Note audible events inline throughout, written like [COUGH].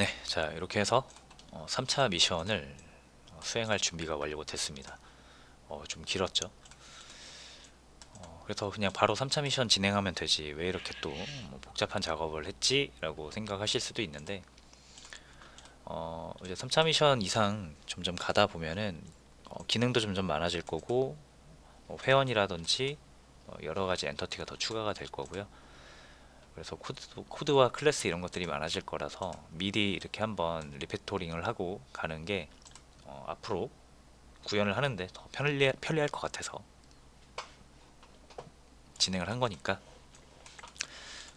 네, 자 이렇게 해서 어, 3차 미션을 어, 수행할 준비가 완료가 됐습니다. 어, 좀 길었죠. 어, 그래서 그냥 바로 3차 미션 진행하면 되지 왜 이렇게 또뭐 복잡한 작업을 했지라고 생각하실 수도 있는데 어, 이제 3차 미션 이상 점점 가다 보면은 어, 기능도 점점 많아질 거고 어, 회원이라든지 어, 여러 가지 엔터티가 더 추가가 될 거고요. 그래서 코드, 코드 와 클래스 이런 것들이 많아질 거라서 미리 이렇게 한번 리페토링을 하고 가는 게 어, 앞으로 구현을 하는데 더 편리, 편리할 것 같아서 진행을 한 거니까.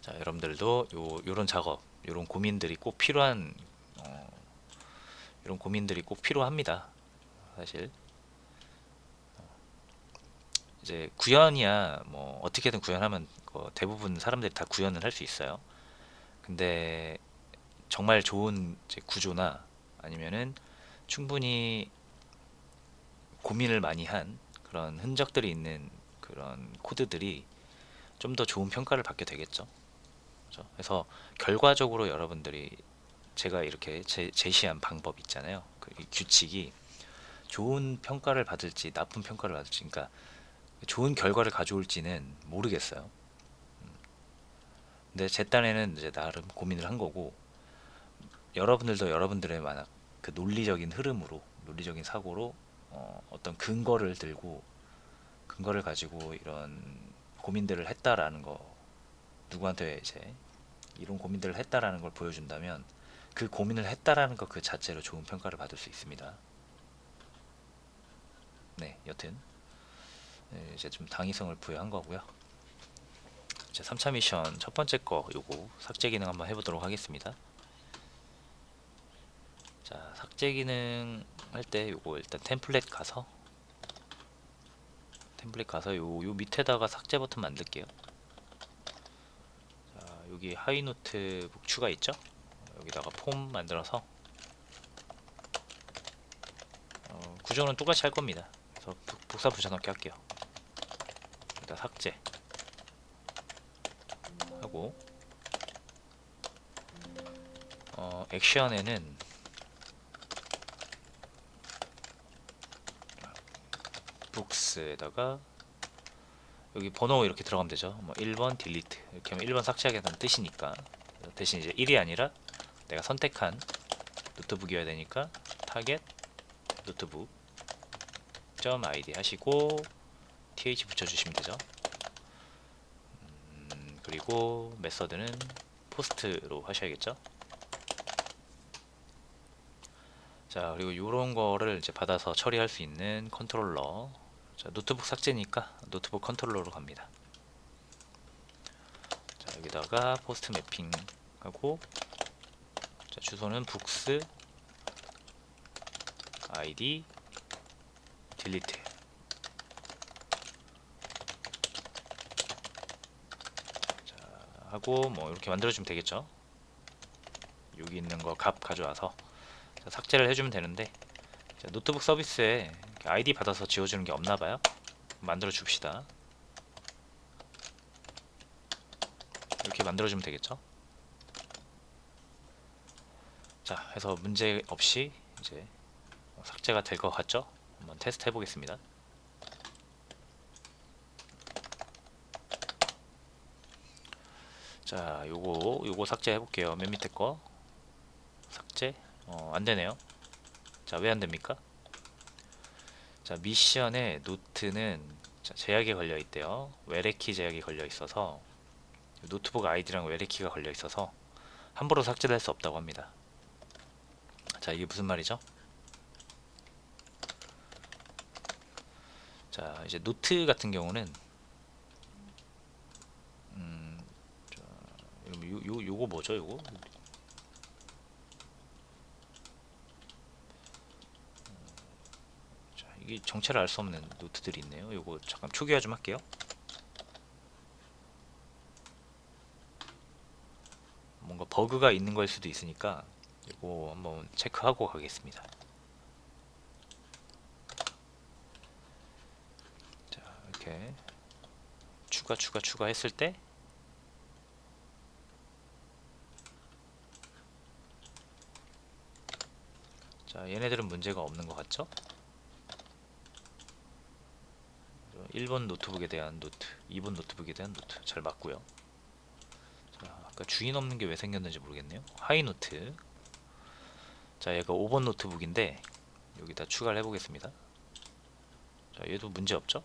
자 여러분들도 요 요런 작업 요런 고민들이 꼭 필요한 어, 이런 고민들이 꼭 필요합니다 사실. 어, 이제 구현이야 뭐 어떻게든 구현하면 그 대부분 사람들이 다 구현을 할 수 있어요 근데 정말 좋은 구조나 아니면은 충분히 고민을 많이 한 그런 흔적들이 있는 그런 코드들이 좀 더 좋은 평가를 받게 되겠죠. 그죠? 그래서 결과적으로 여러분들이 제가 이렇게 제, 제시한 방법 있잖아요. 그이 규칙이 좋은 평가를 받을지 나쁜 평가를 받을지, 그러니까 좋은 결과를 가져올지는 모르겠어요. 음. 근데 제 딴에는 이제 나름 고민을 한 거고 여러분들도 여러분들의 만약 그 논리적인 흐름으로 논리적인 사고로 어, 어떤 근거를 들고 근거를 가지고 이런 고민들을 했다라는 거 누구한테 이제 이런 고민들을 했다라는 걸 보여준다면 그 고민을 했다라는 것 그 자체로 좋은 평가를 받을 수 있습니다. 네, 여튼 네, 이제 좀 당위성을 부여한 거고요. 이제 3차 미션 첫 번째 거 요거 삭제 기능 한번 해보도록 하겠습니다. 자, 삭제 기능 할 때 요거 일단 템플릿 가서 템플릿 가서 요, 요 밑에다가 삭제 버튼 만들게요. 자, 여기 하이 노트 북 추가 있죠? 여기다가 폼 만들어서 어, 구조는 똑같이 할 겁니다. 그래서 북- 복사 붙여넣기 할게요. 일단 삭제 하고 어, 액션에는 북스에다가 여기 번호 이렇게 들어가면 되죠. 뭐 1번 딜리트 이렇게 하면 1번 삭제하겠다는 뜻이니까 대신 이제 1이 아니라 내가 선택한 노트북이어야 되니까 타겟 노트북 점 아이디 하시고 th 붙여주시면 되죠. 음, 그리고 메서드는 포스트로 하셔야겠죠. 자 그리고 이런 거를 이제 받아서 처리할 수 있는 컨트롤러. 자, 노트북 삭제니까 노트북 컨트롤러로 갑니다. 자 여기다가 포스트 매핑 하고 자, 주소는 북스 아이디 딜리트 자 하고 뭐 이렇게 만들어주면 되겠죠 여기 있는 거 값 가져와서 자, 삭제를 해주면 되는데 자, 노트북 서비스에 아이디 받아서 지워주는 게 없나 봐요. 만들어 줍시다. 이렇게 만들어 주면 되겠죠. 자, 해서 문제 없이 이제 삭제가 될 것 같죠? 한번 테스트 해보겠습니다. 자, 요거 요거 삭제 해 볼게요. 맨 밑에 거 삭제. 어, 안 되네요. 자, 왜 안 됩니까? 자, 미션의 노트는 자, 제약이 걸려 있대요. 외래키 제약이 걸려 있어서 노트북 아이디랑 외래키가 걸려 있어서 함부로 삭제될 수 없다고 합니다. 자, 이게 무슨 말이죠? 자, 이제 노트 같은 경우는 음, 자, 요, 요, 요거 뭐죠, 요거? 자, 이게 정체를 알 수 없는 노트들이 있네요. 요거 잠깐 초기화 좀 할게요. 뭔가 버그가 있는 걸 수도 있으니까 이거 한번 체크하고 가겠습니다. 자, 이렇게 추가 추가 추가 했을 때 자, 얘네들은 문제가 없는 것 같죠? 1번 노트북에 대한 노트, 2번 노트북에 대한 노트 잘 맞고요. 자, 아까 주인 없는 게 왜 생겼는지 모르겠네요. 하이 노트. 자, 얘가 5번 노트북인데 여기다 추가를 해보겠습니다. 자, 얘도 문제 없죠?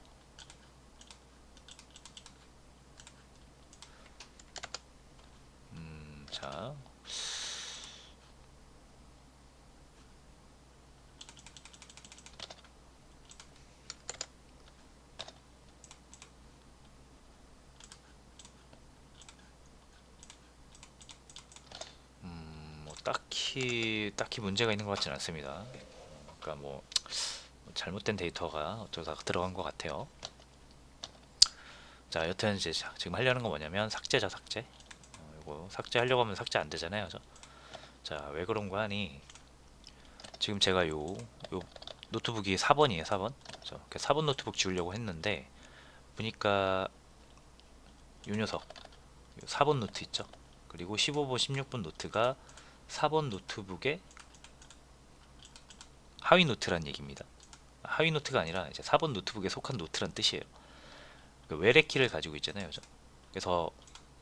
음, 자, 음, 뭐 딱히 딱히 문제가 있는 것 같지는 않습니다. 그러니까 뭐 잘못된 데이터가 어쩌다 들어간 것 같아요. 자, 여튼 이제 자- 지금 하려는 건 뭐냐면 삭제자 삭제. 어, 이거 삭제하려고 하면 삭제 안 되잖아요. 저. 자, 왜 그런가 하니 지금 제가 요, 요 노트북이 4번이에요, 4번. 저 4번 노트북 지우려고 했는데 보니까 요 녀석 요 4번 노트 있죠. 그리고 15번, 16번 노트가 4번 노트북의 하위 노트란 얘기입니다. 하위 노트가 아니라 이제 4번 노트북에 속한 노트란 뜻이에요. 그 외래 키를 가지고 있잖아요. 저. 그래서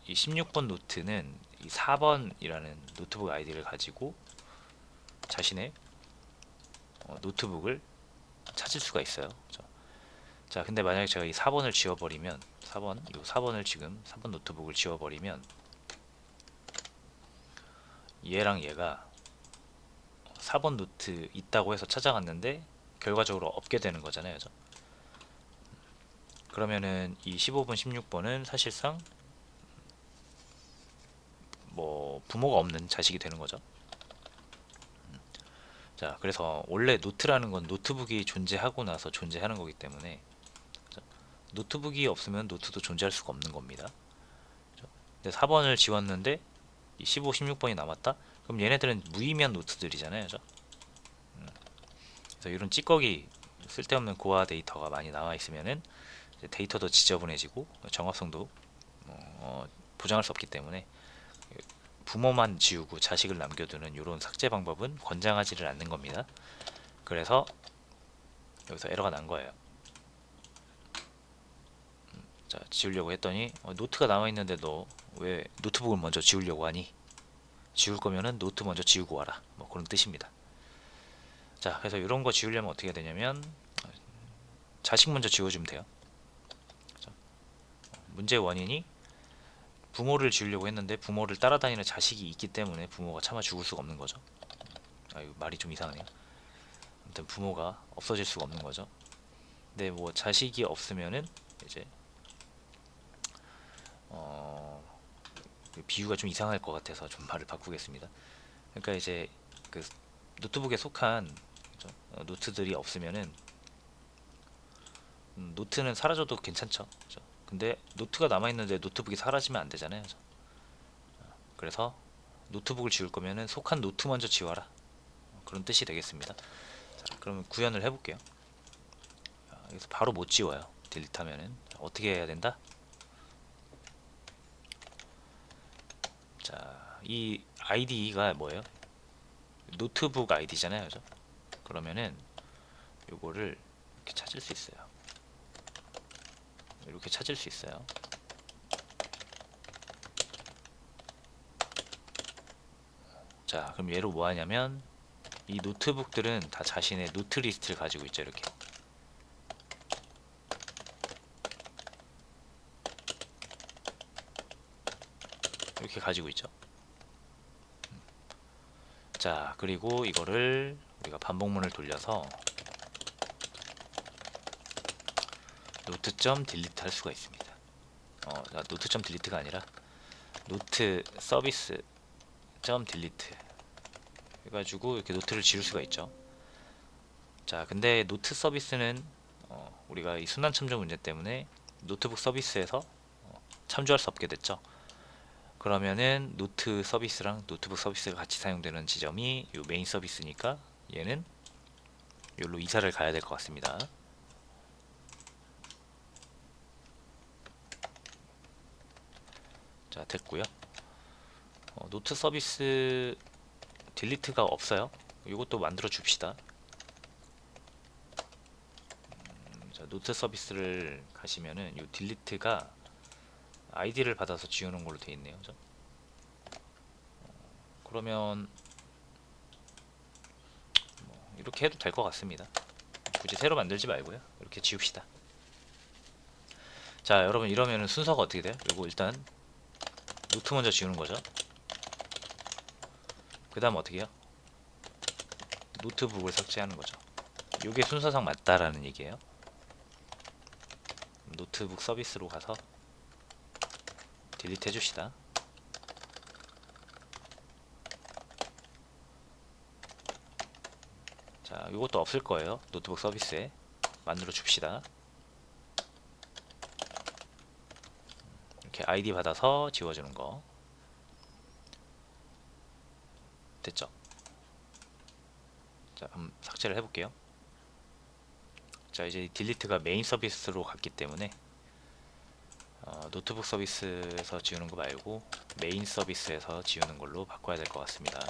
이 16번 노트는 이 4번이라는 노트북 아이디를 가지고 자신의 어, 노트북을 찾을 수가 있어요. 저. 자, 근데 만약에 제가 이 4번을 지워버리면 4번, 이 4번을 지금 4번 노트북을 지워버리면 얘랑 얘가 4번 노트 있다고 해서 찾아갔는데 결과적으로 없게 되는 거잖아요. 저. 그러면은 이 15번, 16번은 사실상 뭐 부모가 없는 자식이 되는 거죠. 음. 자, 그래서 원래 노트라는 건 노트북이 존재하고 나서 존재하는 거기 때문에 자, 노트북이 없으면 노트도 존재할 수가 없는 겁니다. 자, 근데 4번을 지웠는데 이 15, 16번이 남았다? 그럼 얘네들은 무의미한 노트들이잖아요. 저. 음. 그래서 이런 찌꺼기 쓸데없는 고화 데이터가 많이 나와 있으면은 데이터도 지저분해지고 정확성도 어, 보장할 수 없기 때문에 부모만 지우고 자식을 남겨두는 이런 삭제 방법은 권장하지를 않는 겁니다. 그래서 여기서 에러가 난 거예요. 음, 자 지우려고 했더니 어, 노트가 남아 있는데 너 왜 노트북을 먼저 지우려고 하니? 지울 거면은 노트 먼저 지우고 와라. 뭐 그런 뜻입니다. 자 그래서 이런 거 지우려면 어떻게 되냐면 어, 자식 먼저 지워주면 돼요. 문제 원인이 부모를 지우려고 했는데 부모를 따라다니는 자식이 있기 때문에 부모가 차마 죽을 수가 없는 거죠. 아, 이거 말이 좀 이상하네요. 아무튼 부모가 없어질 수가 없는 거죠. 근데 뭐 자식이 없으면은 이제 어그 비유가 좀 이상할 것 같아서 좀 말을 바꾸겠습니다. 그러니까 이제 그 노트북에 속한? 어, 노트들이 없으면은 음, 노트는 사라져도 괜찮죠. 그죠? 근데 노트가 남아 있는데 노트북이 사라지면 안 되잖아요. 그죠? 어, 그래서 노트북을 지울 거면은 속한 노트 먼저 지워라. 어, 그런 뜻이 되겠습니다. 자, 그러면 구현을 해볼게요. 자, 여기서 바로 못 지워요. 딜리트하면은 자, 어떻게 해야 된다? 자, 이 아이디가 뭐예요? 노트북 아이디잖아요, 그죠? 그러면은 요거를 이렇게 찾을 수 있어요. 이렇게 찾을 수 있어요. 자, 그럼 얘로 뭐 하냐면 이 노트북들은 다 자신의 노트 리스트를 가지고 있죠, 이렇게. 이렇게 가지고 있죠. 자, 그리고 이거를 우리가 반복문을 돌려서 노트점 딜리트 할 수가 있습니다. 어, 자, 노트점 딜리트가 아니라 노트 서비스 점 딜리트 해가지고 이렇게 노트를 지울 수가 있죠. 자, 근데 노트 서비스는 어, 우리가 이 순환 참조 문제 때문에 노트북 서비스에서 어, 참조할 수 없게 됐죠. 그러면은 노트 서비스랑 노트북 서비스가 같이 사용되는 지점이 요 메인 서비스니까 얘는 여기로 이사를 가야 될 것 같습니다. 자 됐고요. 어, 노트 서비스 딜리트가 없어요. 이것도 만들어 줍시다. 음, 자, 노트 서비스를 가시면은 이 딜리트가 아이디를 받아서 지우는 걸로 되어 있네요. 그죠? 어, 그러면 뭐 이렇게 해도 될 것 같습니다. 굳이 새로 만들지 말고요. 이렇게 지웁시다. 자, 여러분 이러면은 순서가 어떻게 돼요? 요거 일단 노트 먼저 지우는 거죠. 그 다음 어떻게 해요? 노트북을 삭제하는 거죠. 이게 순서상 맞다라는 얘기예요. 노트북 서비스로 가서 딜리트 해줍시다. 자, 이것도 없을 거예요. 노트북 서비스에 만들어 줍시다. 이렇게 아이디 받아서 지워주는 거 됐죠? 자, 한번 삭제를 해볼게요. 자, 이제 딜리트가 메인 서비스로 갔기 때문에 어, 노트북 서비스에서 지우는 거 말고 메인 서비스에서 지우는 걸로 바꿔야 될 것 같습니다.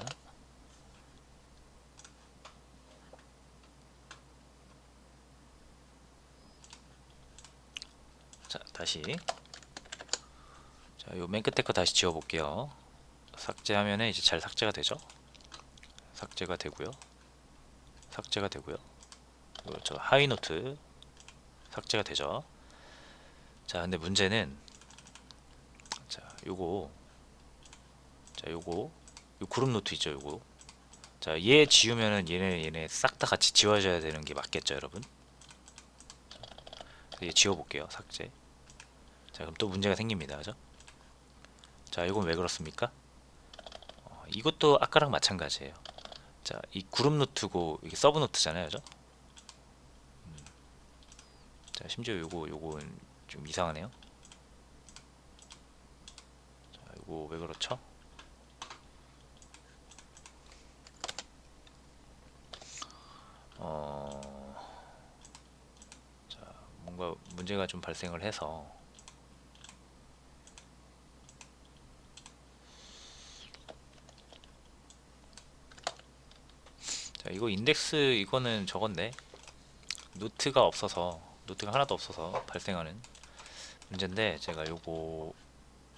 자, 다시 자, 요 맨 끝에 거 다시 지워 볼게요. 삭제하면은 이제 잘 삭제가 되죠? 삭제가 되고요. 삭제가 되고요. 저 하위 노트 삭제가 되죠. 자, 근데 문제는 자, 요거 자, 요거 요 그룹 노트 있죠, 요거. 자, 얘 지우면은 얘네 얘네 싹 다 같이 지워져야 되는 게 맞겠죠, 여러분? 얘 지워 볼게요. 삭제. 자, 그럼 또 문제가 생깁니다. 그죠? 자, 이건 왜 그렇습니까? 어, 이것도 아까랑 마찬가지예요. 자, 이 그룹 노트고 이게 서브 노트잖아요, 그죠? 음. 자, 심지어 요거 요건 좀 이상하네요. 자, 요거 왜 그렇죠? 어, 자, 뭔가 문제가 좀 발생을 해서 자, 이거 인덱스 이거는 저건데 노트가 없어서 노트가 하나도 없어서 발생하는 문제인데 제가 요거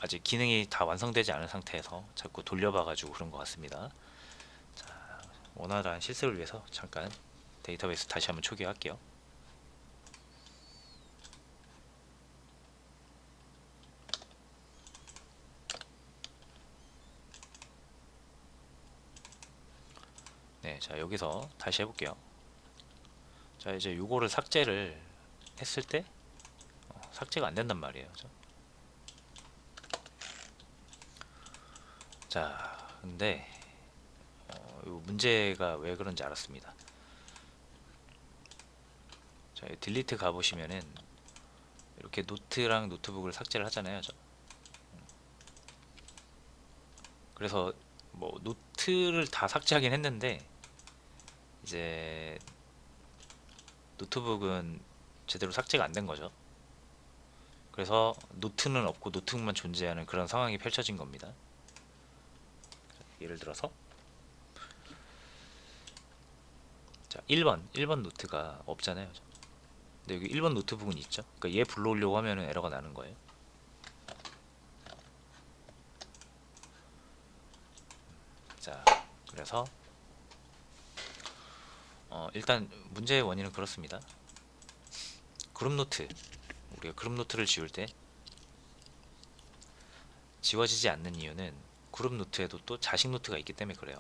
아직 기능이 다 완성되지 않은 상태에서 자꾸 돌려봐 가지고 그런 것 같습니다. 자, 원활한 실습을 위해서 잠깐 데이터베이스 다시 한번 초기화할게요. 네, 자 여기서 다시 해볼게요. 자 이제 요거를 삭제를 했을 때 어, 삭제가 안 된단 말이에요. 그죠? 자, 근데 어, 요 문제가 왜 그런지 알았습니다. 자, 이 딜리트 가보시면은 이렇게 노트랑 노트북을 삭제를 하잖아요. 저. 그래서 뭐 노트를 다 삭제하긴 했는데 이제 노트북은 제대로 삭제가 안 된 거죠. 그래서 노트는 없고 노트북만 존재하는 그런 상황이 펼쳐진 겁니다. 예를 들어서 자 1번 1번 노트가 없잖아요. 근데 여기 1번 노트북은 있죠. 그러니까 얘 불러오려고 하면은 에러가 나는 거예요. 자 그래서 어, 일단 문제의 원인은 그렇습니다. 그룹 노트 우리가 그룹 노트를 지울 때 지워지지 않는 이유는 그룹 노트에도 또 자식 노트가 있기 때문에 그래요.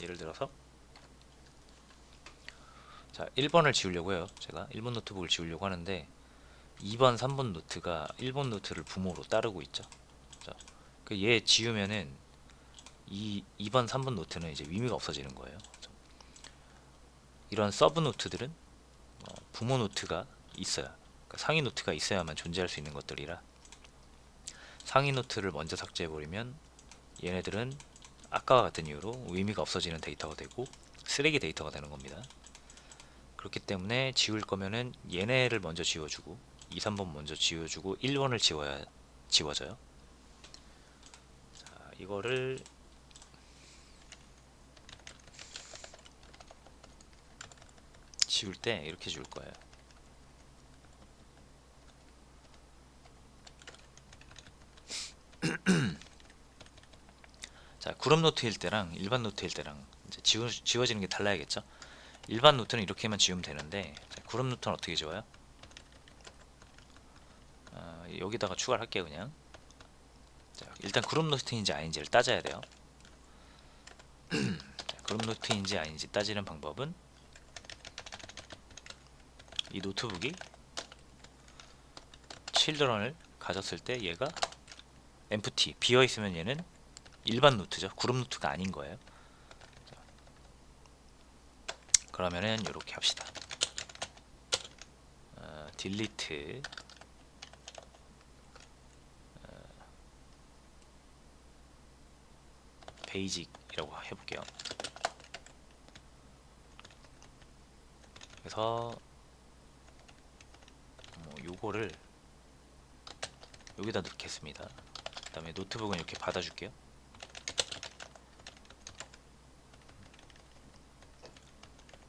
예를 들어서 자 1번을 지우려고 해요. 제가 1번 노트북을 지우려고 하는데 2번, 3번 노트가 1번 노트를 부모로 따르고 있죠. 그얘 지우면은 이 2번, 3번 노트는 이제 의미가 없어지는 거예요. 이런 서브 노트들은 어, 부모 노트가 그러니까 상위 노트가 있어야만 존재할 수 있는 것들이라 상위 노트를 먼저 삭제해 버리면 얘네들은 아까와 같은 이유로 의미가 없어지는 데이터가 되고 쓰레기 데이터가 되는 겁니다. 그렇기 때문에 지울 거면은 얘네를 먼저 지워주고 2, 3번 먼저 지워주고 1번을 지워야 지워져요. 자, 이거를 지울 때 이렇게 지울 거예요. [CLEARS THROAT] 자, 그룹 노트일 때랑 일반 노트일 때랑 이제 지워, 지워지는 게 달라야겠죠? 일반 노트는 이렇게만 지우면 되는데 자, 그룹 노트는 어떻게 지워요? 아, 여기다가 추가를 할게요 그냥 자, 일단 그룹 노트인지 아닌지를 따져야 돼요 [CLEARS THROAT] 자, 그룹 노트인지 아닌지 따지는 방법은 이 노트북이 칠드런을 가졌을 때 얘가 empty 비어 있으면 얘는 일반 노트죠. 그룹 노트가 아닌 거예요. 자, 그러면은 이렇게 합시다. 어, delete 어, basic이라고 해볼게요. 그래서 뭐 요거를 여기다 넣겠습니다. 그다음에 노트북은 이렇게 받아줄게요.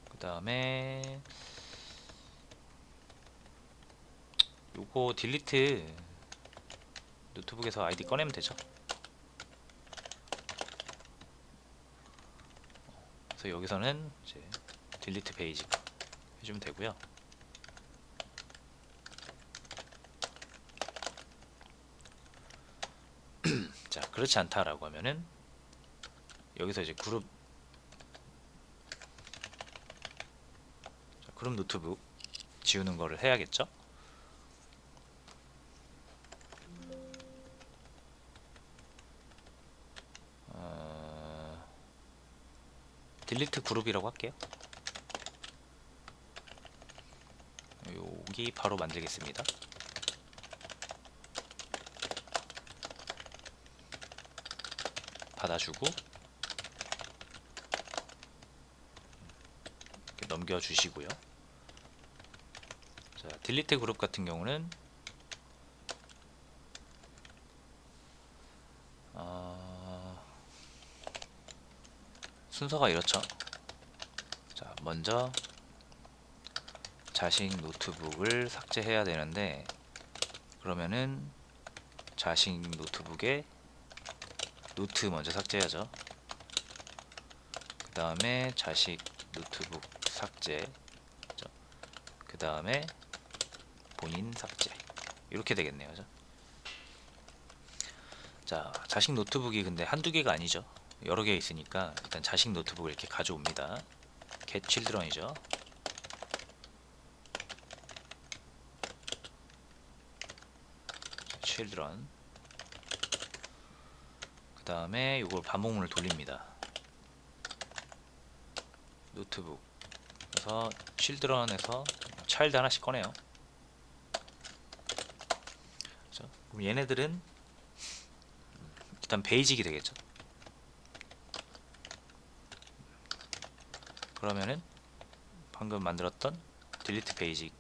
그 다음에 요거 딜리트 노트북에서 아이디 꺼내면 되죠. 그래서 여기서는 이제 딜리트 페이지 해주면 되고요. 자 그렇지 않다라고 하면은 여기서 이제 그룹 자, 그룹 노트북 지우는 거를 해야겠죠? 어... 딜리트 그룹이라고 할게요. 여기 바로 만들겠습니다 받아주고 이렇게 넘겨주시고요. 자, 딜리트 그룹 같은 경우는 어, 순서가 이렇죠. 자, 먼저 자식 노트북을 삭제해야 되는데 그러면은 자식 노트북에 노트 먼저 삭제하죠. 그 다음에 자식 노트북 삭제. 그 다음에 본인 삭제. 이렇게 되겠네요. 자, 자식 노트북이 근데 한두 개가 아니죠. 여러 개 있으니까 일단 자식 노트북을 이렇게 가져옵니다. get children이죠. children. 그 다음에 이걸 반복문을 돌립니다. 노트북. 그래서 children에서 child 하나씩 꺼내요. 그죠? 그럼 얘네들은 일단 베이직이 되겠죠. 그러면은 방금 만들었던 딜리트 베이직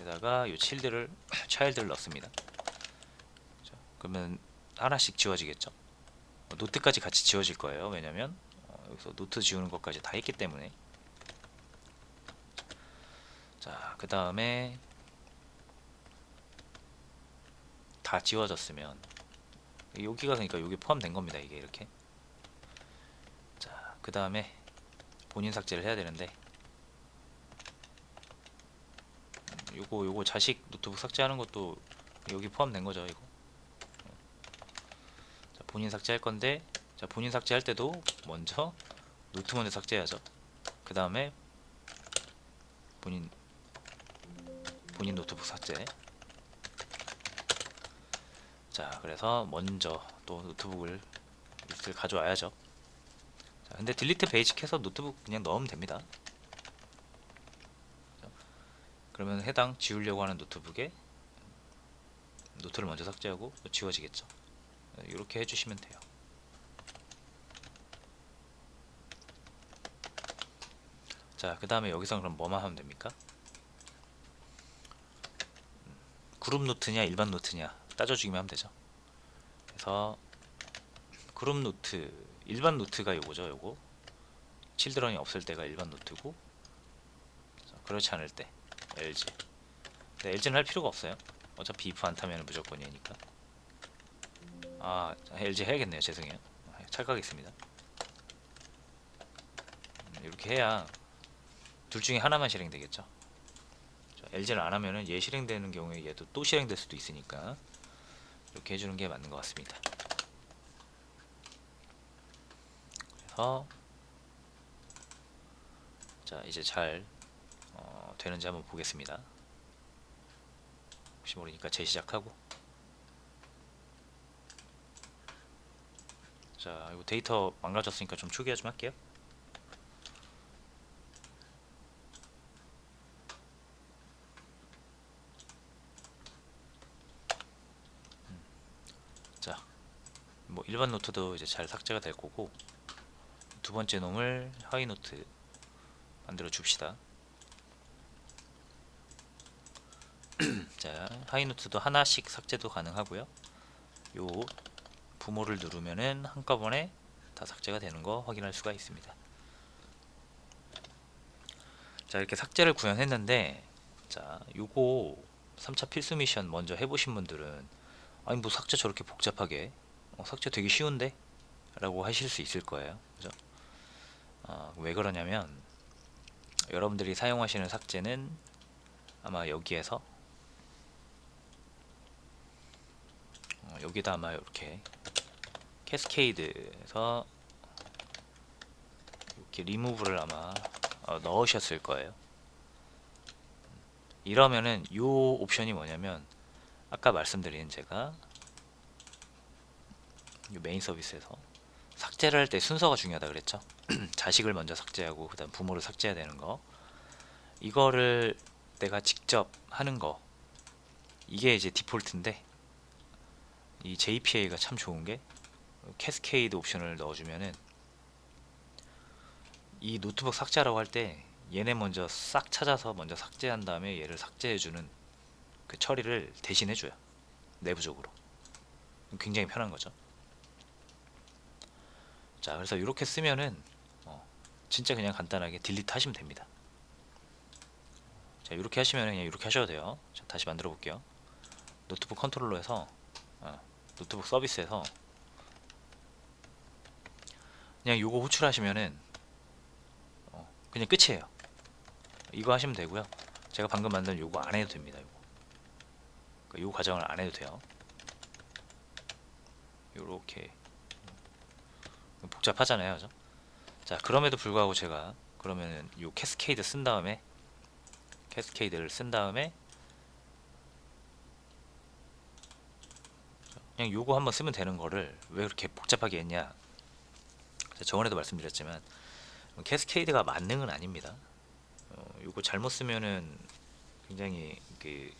에다가 이 child를 [COUGHS] child를 넣습니다. 자, 그러면 하나씩 지워지겠죠. 어, 노트까지 같이 지워질 거예요. 왜냐면 어, 여기서 노트 지우는 것까지 다 했기 때문에. 자, 그 다음에 다 지워졌으면 여기가 그러니까 여기 포함된 겁니다. 이게 이렇게. 자, 그 다음에 본인 삭제를 해야 되는데 음, 요거 요거 자식 노트북 삭제하는 것도 여기 포함된 거죠. 이거. 자, 본인 삭제할 건데 자 본인 삭제할 때도 먼저 노트 먼저 삭제해야죠. 그 다음에 본인 본인 노트북 삭제. 자 그래서 먼저 또 노트북을 리스트를 가져와야죠. 자, 근데 딜리트 베이직 해서 노트북 그냥 넣으면 됩니다. 자, 그러면 해당 지우려고 하는 노트북에 노트를 먼저 삭제하고 지워지겠죠. 이렇게 해주시면 돼요. 자, 그 다음에 여기서 그럼 뭐만 하면 됩니까? 음, 그룹 노트냐 일반 노트냐 따져주기만 하면 되죠. 그래서 그룹 노트 일반 노트가 요거죠, 요거. 칠드런이 없을 때가 일반 노트고 그렇지 않을 때 LG. 근데 LG는 할 필요가 없어요. 어차피 if 안 타면 무조건 얘니까. 아 LG 해야겠네요. 죄송해요. 착각했습니다. 음, 이렇게 해야 둘 중에 하나만 실행되겠죠. LG를 안 하면은 얘 실행되는 경우에 얘도 또 실행될 수도 있으니까 이렇게 해주는 게 맞는 것 같습니다. 그래서 자 이제 잘 어, 되는지 한번 보겠습니다. 혹시 모르니까 재시작하고 자 이거 데이터 망가졌으니까 좀 초기화 좀 할게요. 자, 뭐 일반 노트도 이제 잘 삭제가 될 거고 두 번째 놈을 하이 노트 만들어 줍시다. [CLEARS THROAT] 자, 하이 노트도 하나씩 삭제도 가능하고요. 요 부모를 누르면은 한꺼번에 다 삭제가 되는 거 확인할 수가 있습니다. 자, 이렇게 삭제를 구현했는데 자, 요거 3차 필수 미션 먼저 해보신 분들은 아니 뭐 삭제 저렇게 복잡하게 어, 삭제 되게 쉬운데? 라고 하실 수 있을 거예요. 그죠? 어, 왜 그러냐면 여러분들이 사용하시는 삭제는 아마 여기에서 어, 여기다 아마 이렇게 캐스케이드에서 이렇게 리무브를 아마 어, 넣으셨을 거예요. 이러면은 요 옵션이 뭐냐면 아까 말씀드린 제가 이 메인 서비스에서 삭제를 할 때 순서가 중요하다 그랬죠? [CLEARS THROAT] 자식을 먼저 삭제하고 그 다음 부모를 삭제해야 되는 거. 이거를 내가 직접 하는 거. 이게 이제 디폴트인데 이 JPA가 참 좋은 게 캐스케이드 옵션을 넣어주면은 이 노트북 삭제하라고 할 때 얘네 먼저 싹 찾아서 먼저 삭제한 다음에 얘를 삭제해주는 그 처리를 대신 해줘요. 내부적으로. 굉장히 편한 거죠. 자 그래서 이렇게 쓰면은 어, 진짜 그냥 간단하게 딜리트 하시면 됩니다. 자 이렇게 하시면 그냥 이렇게 하셔도 돼요. 자 다시 만들어 볼게요. 노트북 컨트롤러에서 어, 노트북 서비스에서 그냥 요거 호출하시면은 어, 그냥 끝이에요. 이거 하시면 되고요. 제가 방금 만든 요거 안 해도 됩니다 요거. 그러니까 요 과정을 안 해도 돼요. 요렇게. 복잡하잖아요 그죠? 자 그럼에도 불구하고 제가 그러면은 요 캐스케이드 쓴 다음에 캐스케이드를 쓴 다음에 그냥 요거 한번 쓰면 되는 거를 왜 그렇게 복잡하게 했냐 저번에도 말씀드렸지만 캐스케이드가 만능은 아닙니다. 어, 요거 잘못 쓰면은 굉장히 그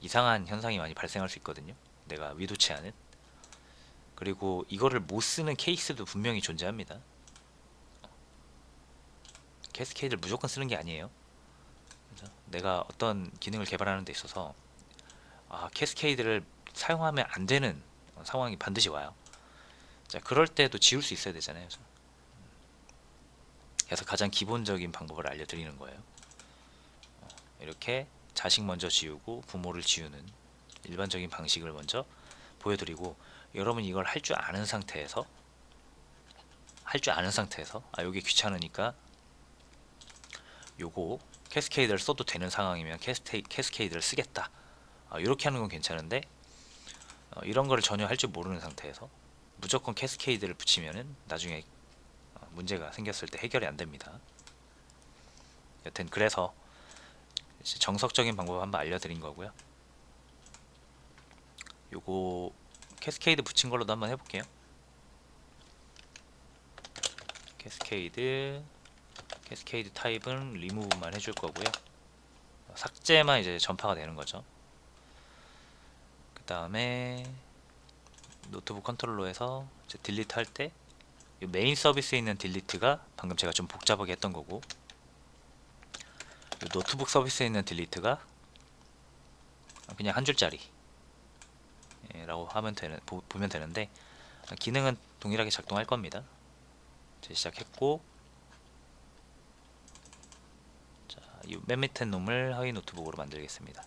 이상한 현상이 많이 발생할 수 있거든요. 내가 위도치 않은. 그리고 이거를 못 쓰는 케이스도 분명히 존재합니다. 캐스케이드를 무조건 쓰는 게 아니에요? 내가 어떤 기능을 개발하는 데 있어서 아, 캐스케이드를 사용하면 안 되는 상황이 반드시 와요 자 그럴 때도 지울 수 있어야 되잖아요? 그래서 가장 기본적인 방법을 알려드리는 거예요 어, 이렇게 자식 먼저 지우고 부모를 지우는 일반적인 방식을 먼저 보여드리고 여러분 이걸 할 줄 아는 상태에서 할 줄 아는 상태에서 아 요게 귀찮으니까 요거 캐스케이드를 써도 되는 상황이면 캐스테, 캐스케이드를 쓰겠다 아, 이렇게 하는 건 괜찮은데 어, 이런 거를 전혀 할 줄 모르는 상태에서 무조건 캐스케이드를 붙이면은 나중에 어, 문제가 생겼을 때 해결이 안 됩니다. 여튼 그래서 정석적인 방법 한번 알려드린 거고요. 요거 캐스케이드 붙인 걸로도 한번 해볼게요. 캐스케이드 캐스케이드 타입은 리무브만 해줄 거고요. 삭제만 이제 전파가 되는 거죠. 그 다음에 노트북 컨트롤러에서 딜리트 할 때 메인 서비스에 있는 딜리트가 방금 제가 좀 복잡하게 했던 거고 이 노트북 서비스에 있는 딜리트가 그냥 한 줄짜리 예, 라고 하면 되는 보, 보면 되는데 기능은 동일하게 작동할 겁니다. 이제 시작했고 자 이 맨 밑에 놈을 하위 노트북으로 만들겠습니다.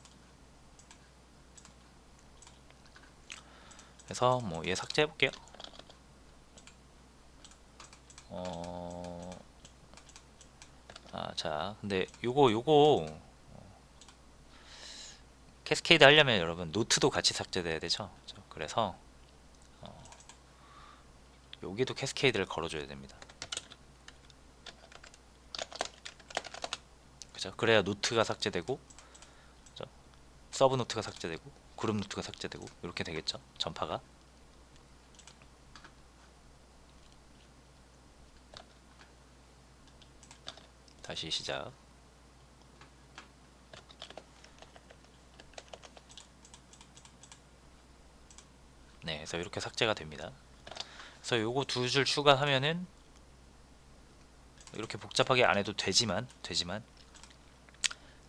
그래서 뭐 얘 삭제해 볼게요. 어, 아, 자, 근데 요거 요거 어, 캐스케이드 하려면 여러분 노트도 같이 삭제돼야 되죠. 그래서 어, 여기도 캐스케이드를 걸어줘야 됩니다. 그죠? 그래야 노트가 삭제되고, 그죠? 서브 노트가 삭제되고, 그룹 노트가 삭제되고 이렇게 되겠죠? 전파가. 다시 시작. 네, 그래서 이렇게 삭제가 됩니다. 그래서 요거 두 줄 추가하면은 이렇게 복잡하게 안 해도 되지만 되지만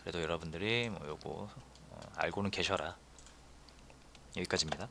그래도 여러분들이 뭐 요거 어, 알고는 계셔라 여기까지입니다.